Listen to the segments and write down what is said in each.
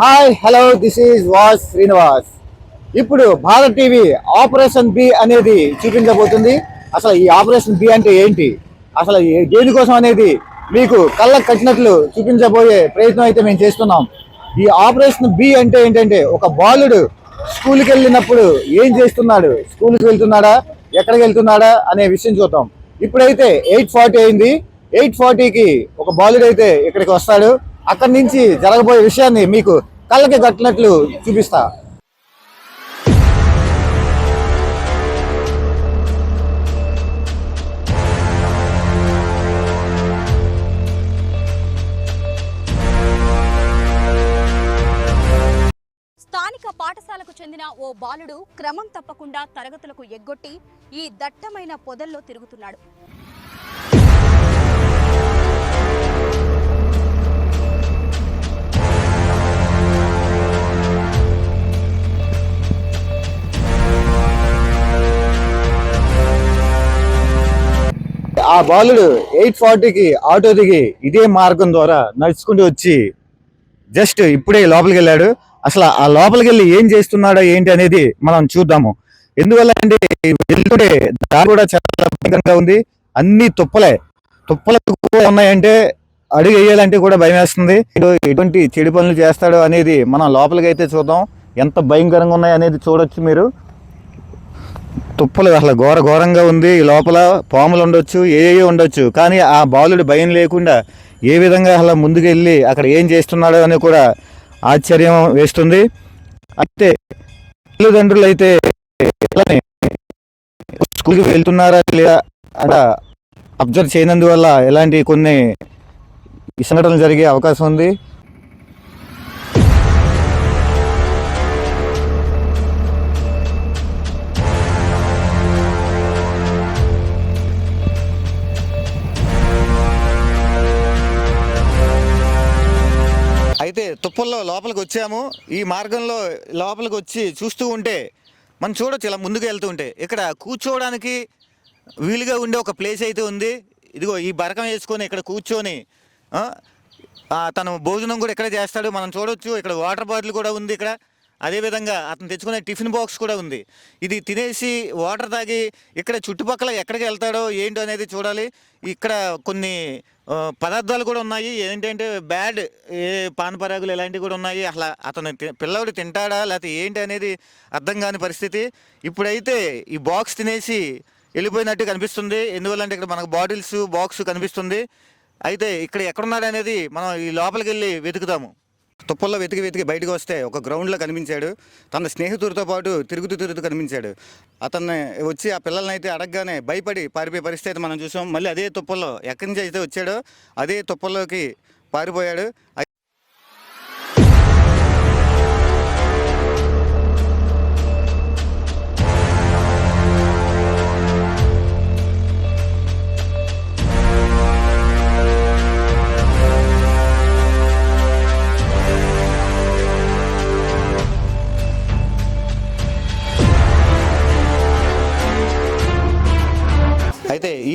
Hi hello this is వాస్ శ్రీనివాస్ ఇప్పుడు Bharat TV operation B అనేది చూపించబోతుంది. అసలు ఈ ఆపరేషన్ బి అంటే ఏంటి? అసలు దేనికోసం అనేది మీకు కళ్ళకు కట్టినట్లు చూపించబోయే ప్రయత్నం అయితే మేము చేస్తున్నాం. ఈ ఆపరేషన్ బి అంటే ఏంటంటే ఒక బాలుడు స్కూల్కి వెళ్ళినప్పుడు ఏం చేస్తున్నాడు? స్కూల్కి వెళ్తున్నాడా? ఎక్కడికి వెళ్తున్నాడా? అనే విషయం చూద్దాం. ఇప్పుడైతే ఎయిట్ ఫార్టీ అయింది. ఎయిట్ ఫార్టీకి ఒక బాలుడు అయితే ఇక్కడికి వస్తాడు. అక్కడి నుంచి జరగబోయే విషయాన్ని మీకు కళ్ళకి కట్టినట్లు చూపిస్తా. స్థానిక పాఠశాలకు చెందిన ఓ బాలుడు క్రమం తప్పకుండా తరగతులకు ఎగ్గొట్టి ఈ దట్టమైన పొదల్లో తిరుగుతున్నాడు. ఆ బాలుడు ఎయిట్ ఫార్టీకి ఆటో దిగి ఇదే మార్గం ద్వారా నడుచుకుంటూ వచ్చి జస్ట్ ఇప్పుడే లోపలికి వెళ్ళాడు అసలు ఆ లోపలికి వెళ్ళి ఏం చేస్తున్నాడో ఏంటి అనేది మనం చూద్దాము. ఎందువల్ల అంటే వెళ్తుంటే దారి కూడా చాలా భయంకరంగా ఉంది. అన్ని తుప్పలే. తుప్పలు కూడా ఉన్నాయంటే అడుగు వేయాలంటే కూడా భయం వేస్తుంది. ఎటువంటి చెడు పనులు చేస్తాడో అనేది మనం లోపలికి అయితే చూద్దాం. ఎంత భయంకరంగా ఉన్నాయి అనేది చూడొచ్చు మీరు. తుప్పలు అసలు ఘోర ఘోరంగా ఉంది. ఈ లోపల పాములు ఉండొచ్చు ఏ ఉండొచ్చు. కానీ ఆ బాలుడు భయం లేకుండా ఏ విధంగా అసలు ముందుకు వెళ్ళి అక్కడ ఏం చేస్తున్నాడో అని కూడా ఆశ్చర్యం వేస్తుంది. అయితే తల్లిదండ్రులు అయితే స్కూల్కి వెళ్తున్నారా లేదా అక్కడ అబ్జర్వ్ చేయనందువల్ల ఇలాంటి కొన్ని సంఘటనలు జరిగే అవకాశం ఉంది. అయితే తుప్పల్లో లోపలికి వచ్చాము. ఈ మార్గంలో లోపలికి వచ్చి చూస్తూ ఉంటే మనం చూడొచ్చు ఇలా ముందుకు వెళ్తూ ఉంటే. ఇక్కడ కూర్చోవడానికి వీలుగా ఉండే ఒక ప్లేస్ అయితే ఉంది. ఇదిగో ఈ బరకం వేసుకొని ఇక్కడ కూర్చొని తను భోజనం కూడా ఇక్కడ చేస్తాడు. మనం చూడొచ్చు ఇక్కడ వాటర్ బాటిల్ కూడా ఉంది ఇక్కడ. అదేవిధంగా అతను తెచ్చుకునే టిఫిన్ బాక్స్ కూడా ఉంది. ఇది తినేసి వాటర్ తాగి ఇక్కడ చుట్టుపక్కల ఎక్కడికి వెళ్తాడో ఏంటో అనేది చూడాలి. ఇక్కడ కొన్ని పదార్థాలు కూడా ఉన్నాయి. ఏంటంటే బ్యాడ్ ఏ పాన్ పరాగులు ఇలాంటివి కూడా ఉన్నాయి. అసలు అతను పిల్లవాడు తింటాడా లేకపోతే ఏంటి అనేది అర్థం కాని పరిస్థితి. ఇప్పుడైతే ఈ బాక్స్ తినేసి వెళ్ళిపోయినట్టు కనిపిస్తుంది. ఎందువల్లంటే ఇక్కడ మనకు బాటిల్స్ బాక్స్ కనిపిస్తుంది. అయితే ఇక్కడ ఎక్కడున్నాడు అనేది మనం ఈ లోపలికి వెళ్ళి వెతుకుతాము. తుప్పల్లో వెతికి వెతికి బయటకు వస్తే ఒక గ్రౌండ్లో కనిపించాడు. తన స్నేహితుడితో పాటు తిరుగుతూ తిరుగుతూ కనిపించాడు. అతన్ని వచ్చి ఆ పిల్లల్ని అయితే అడగగానే భయపడి పారిపోయే పరిస్థితి అయితే మనం చూసాం. మళ్ళీ అదే తుప్పల్లో ఎక్కడి నుంచి అయితే వచ్చాడో అదే తుప్పల్లోకి పారిపోయాడు.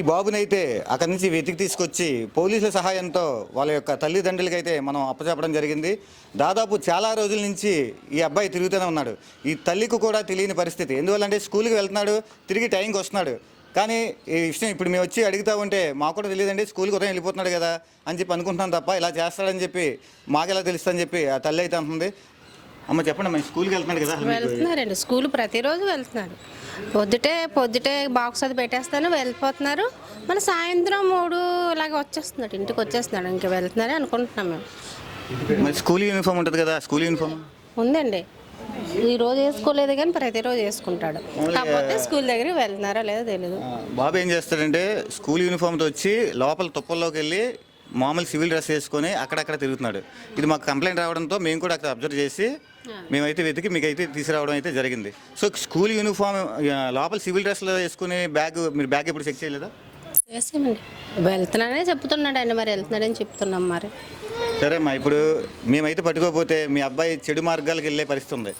బాబునైతే అక్కడి నుంచి వెతికి తీసుకొచ్చి పోలీసుల సహాయంతో వాళ్ళ యొక్క తల్లిదండ్రులకైతే మనం అప్పచెప్పడం జరిగింది. దాదాపు చాలా రోజుల నుంచి ఈ అబ్బాయి తిరుగుతూనే ఉన్నాడు. ఈ తల్లికి కూడా తెలియని పరిస్థితి. ఎందువల్లంటే స్కూల్కి వెళ్తున్నాడు తిరిగి టైంకి వస్తున్నాడు. కానీ ఈ విషయం ఇప్పుడు మేము వచ్చి అడుగుతా ఉంటే మాకు కూడా తెలియదండి స్కూల్కి ఉదయం వెళ్ళిపోతున్నాడు కదా అని చెప్పి అనుకుంటున్నాను తప్ప ఇలా చేస్తాడని చెప్పి మాకెలా తెలుస్తుందని చెప్పి ఆ తల్లి అయితే అంటుంది. అమ్మ చెప్పండి అమ్మ స్కూల్కి వెళ్తున్నాడు కదా. వెళ్తున్నారండి స్కూల్ ప్రతిరోజు వెళ్తున్నారు. పొద్దుటే పొద్దుటే బాక్స్ అది పెట్టేస్తాను వెళ్ళిపోతున్నారు. మన సాయంత్రం మూడు ఇలాగ వచ్చేస్తున్నాడు ఇంటికి వచ్చేస్తున్నాడు ఇంక వెళ్తున్నారే అనుకుంటున్నాం మేము. మరి స్కూల్ యూనిఫామ్ ఉంటుంది కదా స్కూల్ యూనిఫామ్? ఉందండి. ఈ రోజు వేసుకోలేదు కానీ ప్రతిరోజు వేసుకుంటాడు. కాకపోతే స్కూల్ దగ్గరికి వెళ్తున్నారో లేదో తెలియదు బాబు ఏం చేస్తాడంటే స్కూల్ యూనిఫామ్తో వచ్చి లోపల తుప్పల్లోకి వెళ్ళి మామూలు సివిల్ డ్రెస్ వేసుకొని అక్కడక్కడ తిరుగుతున్నాడు. ఇది మాకు కంప్లైంట్ రావడంతో మేము కూడా అక్కడ అబ్జర్వ్ చేసి మేమైతే వెతికి మీకు అయితే తీసుకురావడం అయితే జరిగింది. సో స్కూల్ యూనిఫామ్ లోపల సివిల్ డ్రెస్లో వేసుకుని బ్యాగ్ మీరు బ్యాగ్ ఎప్పుడు చెక్ చేయలేదా? వేసామండి వెళ్తున్నానే చెప్తున్నాడు అండి మరి వెళ్తున్నాడని చెప్తున్నాం మరి. సరే అమ్మా ఇప్పుడు మేమైతే పట్టుకోకపోతే మీ అబ్బాయి చెడు మార్గాలకు వెళ్ళే పరిస్థితి ఉంది.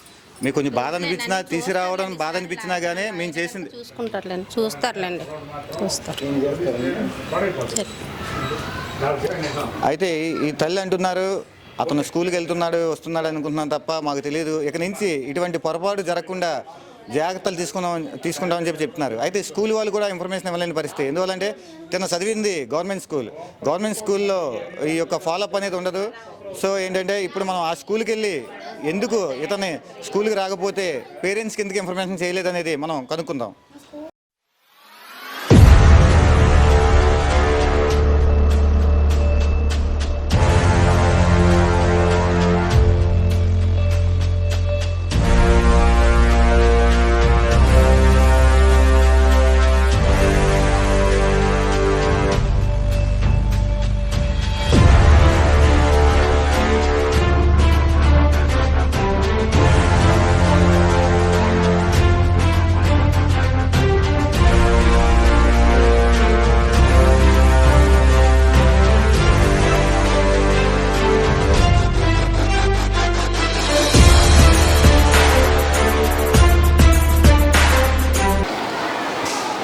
మీకు కొంచెం బాధ అనిపించినా తీసుకురావడం బాధ అనిపించినా కానీ మేము చేసింది. చూసుకుంటారులేండి చూస్తారులేండి. చూస్తారు. అయితే ఈ తల్లి అంటున్నారు అతను స్కూల్కి వెళ్తున్నాడు వస్తున్నాడు అనుకుంటున్నాను తప్ప మాకు తెలియదు. ఇక నుంచి ఇటువంటి పొరపాటు జరగకుండా జాగ్రత్తలు తీసుకుందాం తీసుకుంటామని చెప్పి చెప్తున్నారు. అయితే స్కూల్ వాళ్ళు కూడా ఇన్ఫర్మేషన్ ఇవ్వలేని పరిస్థితి. ఎందువల్లంటే తను చదివింది గవర్నమెంట్ స్కూల్. గవర్నమెంట్ స్కూల్లో ఈ యొక్క ఫాలోఅప్ అనేది ఉండదు. సో ఏంటంటే ఇప్పుడు మనం ఆ స్కూల్కి వెళ్ళి ఎందుకు ఇతని స్కూల్కి రాకపోతే పేరెంట్స్కి ఎందుకు ఇన్ఫర్మేషన్ చేయలేదనేది మనం కనుక్కుందాం.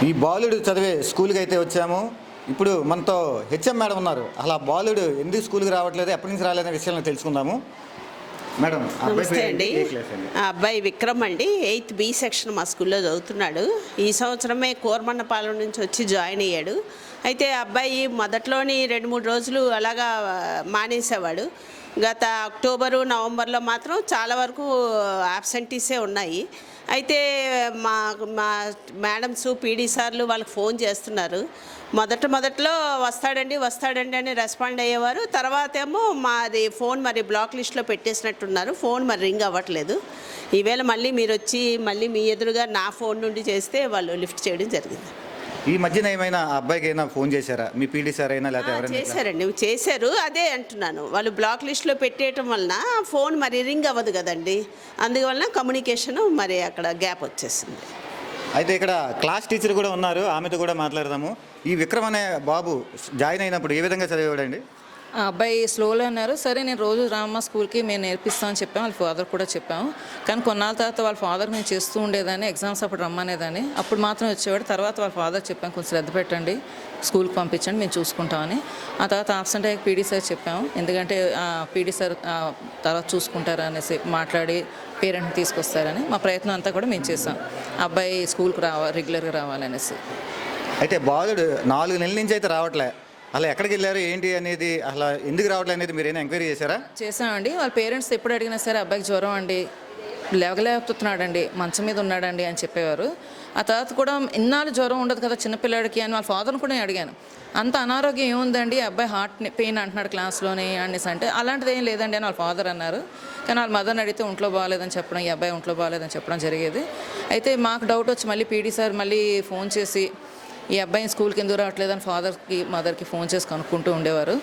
ఈ బాలుడు చదివే స్కూల్కి అయితే వచ్చాము. ఇప్పుడు మనతో హెచ్ఎం మేడం ఉన్నారు. అలా బాలుడు ఎందుకు స్కూల్కి రావట్లేదు ఎప్పటి నుంచి రాలేదనే విషయాలను తెలుసుకుందాము. మేడం నమస్తే అండి. ఆ అబ్బాయి విక్రమ్ అండి. ఎయిత్ బి సెక్షన్ మా స్కూల్లో చదువుతున్నాడు. ఈ సంవత్సరమే కోరమన్నపాలెం నుంచి వచ్చి జాయిన్ అయ్యాడు. అయితే ఆ అబ్బాయి మొదట్లోని రెండు మూడు రోజులు అలాగా మానేసేవాడు. గత అక్టోబరు నవంబర్లో మాత్రం చాలా వరకు యాబ్సెంటీసే ఉన్నాయి. అయితే మా మా మేడమ్స్ పీడీ సార్లు వాళ్ళకి ఫోన్ చేస్తున్నారు. మొదట మొదట్లో వస్తాడండి వస్తాడండి అని రెస్పాండ్ అయ్యేవారు. తర్వాత ఏమో మాది ఫోన్ మరి బ్లాక్ లిస్ట్లో పెట్టేసినట్టున్నారు. ఫోన్ మరి రింగ్ అవ్వట్లేదు. ఈవేళ మళ్ళీ మీరు వచ్చి మళ్ళీ మీ ఎదురుగా నా ఫోన్ నుండి చేస్తే వాళ్ళు లిఫ్ట్ చేయడం జరిగింది. ఈ మధ్యన ఏమైనా ఆ అబ్బాయికి అయినా ఫోన్ చేశారా? మీ పీడీ సార్ అయినా లేకపోతే ఎవరైనా? చేశారండి. చేశారు అదే అంటున్నాను. వాళ్ళు బ్లాక్ లిస్ట్లో పెట్టేయటం వలన ఫోన్ మరి రింగ్ అవ్వదు కదండి. అందువలన కమ్యూనికేషన్ మరి అక్కడ గ్యాప్ వచ్చేసింది. అయితే ఇక్కడ క్లాస్ టీచర్ కూడా ఉన్నారు ఆమెతో కూడా మాట్లాడదాము. ఈ విక్రమ్ అనే బాబు జాయిన్ అయినప్పుడు ఏ విధంగా చదివాడండి ఆ అబ్బాయి స్లోలో ఉన్నారు. సరే నేను రోజు రామ్మ స్కూల్కి మేము నేర్పిస్తామని చెప్పాము వాళ్ళ ఫాదర్ కూడా చెప్పాము కానీ కొన్నాళ్ళ తర్వాత వాళ్ళ ఫాదర్ మేము చేస్తూ ఉండేదాన్ని ఎగ్జామ్స్ అప్పుడు రమ్మనేదాన్ని. అప్పుడు మాత్రం వచ్చేవాడు. తర్వాత వాళ్ళ ఫాదర్ చెప్పాము కొంచెం శ్రద్ధ పెట్టండి స్కూల్కి పంపించండి మేము చూసుకుంటామని. ఆ తర్వాత ఆబ్సెంట్ అయ్యాక పీడీ సార్ చెప్పాము ఎందుకంటే పీడీ సార్ తర్వాత చూసుకుంటారు అనేసి మాట్లాడి పేరెంట్ని తీసుకొస్తారని మా ప్రయత్నం అంతా కూడా మేము చేసాం. అబ్బాయి స్కూల్కి రావాలి రెగ్యులర్గా రావాలనేసి. అయితే బాలుడు నాలుగు నెలల నుంచి అయితే రావట్లే. అలా ఎక్కడికి వెళ్ళారు? ఏంటి అనేది అలా ఎందుకు రావట్లేదు అనేది మీరు ఏమైనా ఎంక్వైరీ చేశారా? చేశామండి. వాళ్ళ పేరెంట్స్ ఎప్పుడు అడిగినా సరే అబ్బాయికి జ్వరం అండి లేవలేకపోతున్నాడండి మంచం మీద ఉన్నాడండి అని చెప్పేవారు. ఆ తర్వాత కూడా ఇన్నాళ్ళు జ్వరం ఉండదు కదా చిన్నపిల్లాడికి అని వాళ్ళ ఫాదర్ని కూడా నేను అడిగాను. అంత అనారోగ్యం ఏముందండి? అబ్బాయి హార్ట్ పెయిన్ అంటున్నాడు క్లాస్లోని అనేసి అంటే అలాంటిది ఏం లేదండి అని వాళ్ళ ఫాదర్ అన్నారు. కానీ వాళ్ళ మదర్ని అడిగితే ఒంట్లో బాగాలేదని చెప్పడం ఈ అబ్బాయి ఒంట్లో బాగాలేదని చెప్పడం జరిగేది. అయితే మాకు డౌట్ వచ్చి మళ్ళీ పీడీ సార్ మళ్ళీ ఫోన్ చేసి ఈ అబ్బాయిని స్కూల్కి ఎందుకు రావట్లేదని ఫాదర్కి మదర్కి ఫోన్ చేసి కనుక్కుంటూ ఉండేవారు.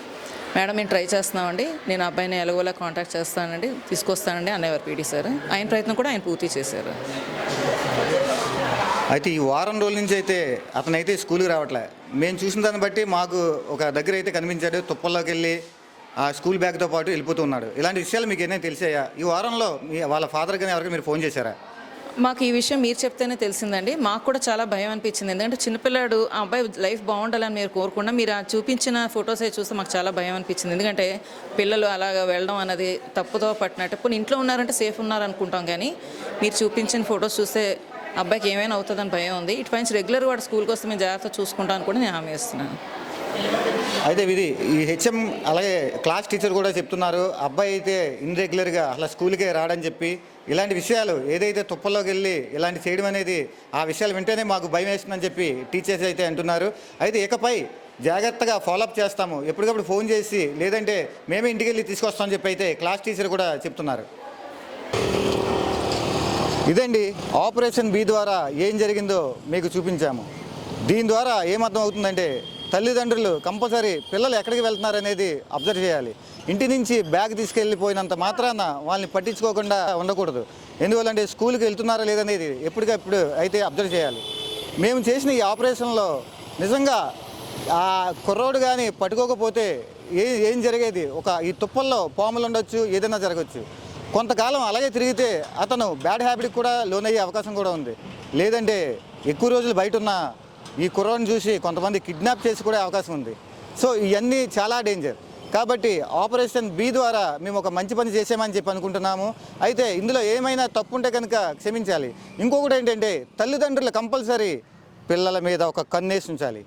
మేడం మేము ట్రై చేస్తున్నామండి. నేను అబ్బాయిని ఎలాగోలా కాంటాక్ట్ చేస్తానండి తీసుకొస్తానండి అనేవారు పీటీ సార్. ఆయన ప్రయత్నం కూడా ఆయన పూర్తి చేశారు. అయితే ఈ వారం రోజుల నుంచి అయితే అతనైతే స్కూల్కి రావట్లే. మేము చూసిన దాన్ని బట్టి మాకు ఒక దగ్గర అయితే కనిపించాడు. తుప్పల్లోకి వెళ్ళి ఆ స్కూల్ బ్యాగ్తో పాటు వెళ్ళిపోతూ ఉన్నాడు. ఇలాంటి విషయాలు మీకు ఏమైనా తెలిసాయా? ఈ వారంలో మీ వాళ్ళ ఫాదర్ కానీ ఎవరికి మీరు ఫోన్ చేశారా? మాకు ఈ విషయం మీరు చెప్తేనే తెలిసిందండి. మాకు కూడా చాలా భయం అనిపించింది. ఎందుకంటే చిన్నపిల్లాడు ఆ అబ్బాయి లైఫ్ బాగుండాలని మీరు కోరుకున్నా మీరు ఆ చూపించిన ఫొటోస్ చూస్తే మాకు చాలా భయం అనిపించింది. ఎందుకంటే పిల్లలు అలాగ వెళ్ళడం అన్నది తప్పుతో పట్టినట్టు. ఇప్పుడు ఇంట్లో ఉన్నారంటే సేఫ్ ఉన్నారనుకుంటాం కానీ మీరు చూపించిన ఫొటోస్ చూస్తే అబ్బాయికి ఏమైనా అవుతుందని భయం ఉంది. ఇటు పైన రెగ్యులర్ వాడు స్కూల్కి వస్తే మేము జాగ్రత్త చూసుకుంటాను కూడా నేను హామీ ఇస్తున్నాను. అయితే ఇది ఈ హెచ్ఎం అలాగే క్లాస్ టీచర్ కూడా చెప్తున్నారు. అబ్బాయి అయితే ఇన్రెగ్యులర్గా అలా స్కూల్కే రాడని చెప్పి ఇలాంటి విషయాలు ఏదైతే తుప్పల్లోకి వెళ్ళి ఇలాంటి చేయడం అనేది ఆ విషయాలు వింటేనే మాకు భయం వేస్తుందని చెప్పి టీచర్స్ అయితే అంటున్నారు. అయితే ఇకపై జాగ్రత్తగా ఫాలోఅప్ చేస్తాము. ఎప్పటికప్పుడు ఫోన్ చేసి లేదంటే మేమే ఇంటికి వెళ్ళి తీసుకొస్తామని చెప్పి అయితే క్లాస్ టీచర్ కూడా చెప్తున్నారు. ఇదండి ఆపరేషన్ బి ద్వారా ఏం జరిగిందో మీకు చూపించాము. దీని ద్వారా ఏమర్థం అవుతుందంటే తల్లిదండ్రులు కంపల్సరీ పిల్లలు ఎక్కడికి వెళ్తున్నారు అనేది అబ్జర్వ్ చేయాలి. ఇంటి నుంచి బ్యాగ్ తీసుకెళ్ళిపోయినంత మాత్రాన వాళ్ళని పట్టించుకోకుండా ఉండకూడదు. ఎందువల్లంటే స్కూల్కి వెళ్తున్నారా లేదనేది ఎప్పటికప్పుడు అయితే అబ్జర్వ్ చేయాలి. మేము చేసిన ఈ ఆపరేషన్లో నిజంగా ఆ కుర్రోడు కానీ పట్టుకోకపోతే ఏ ఏం జరిగేది? ఒక ఈ తుప్పల్లో పాములు ఉండొచ్చు ఏదైనా జరగచ్చు. కొంతకాలం అలాగే తిరిగితే అతను బ్యాడ్ హ్యాబిట్కి కూడా లోనయ్యే అవకాశం కూడా ఉంది. లేదంటే ఎక్కువ రోజులు బయట ఉన్న ఈ కుర్రోని చూసి కొంతమంది కిడ్నాప్ చేసి కూడా అవకాశం ఉంది. సో ఇవన్నీ చాలా డేంజర్. కాబట్టి ఆపరేషన్ బి ద్వారా మేము ఒక మంచి పని చేసామని చెప్పి అనుకుంటున్నాము. అయితే ఇందులో ఏమైనా తప్పు ఉంటే కనుక క్షమించాలి. ఇంకొకటి ఏంటంటే తల్లిదండ్రులు కంపల్సరీ పిల్లల మీద ఒక కన్నేసి ఉంచాలి.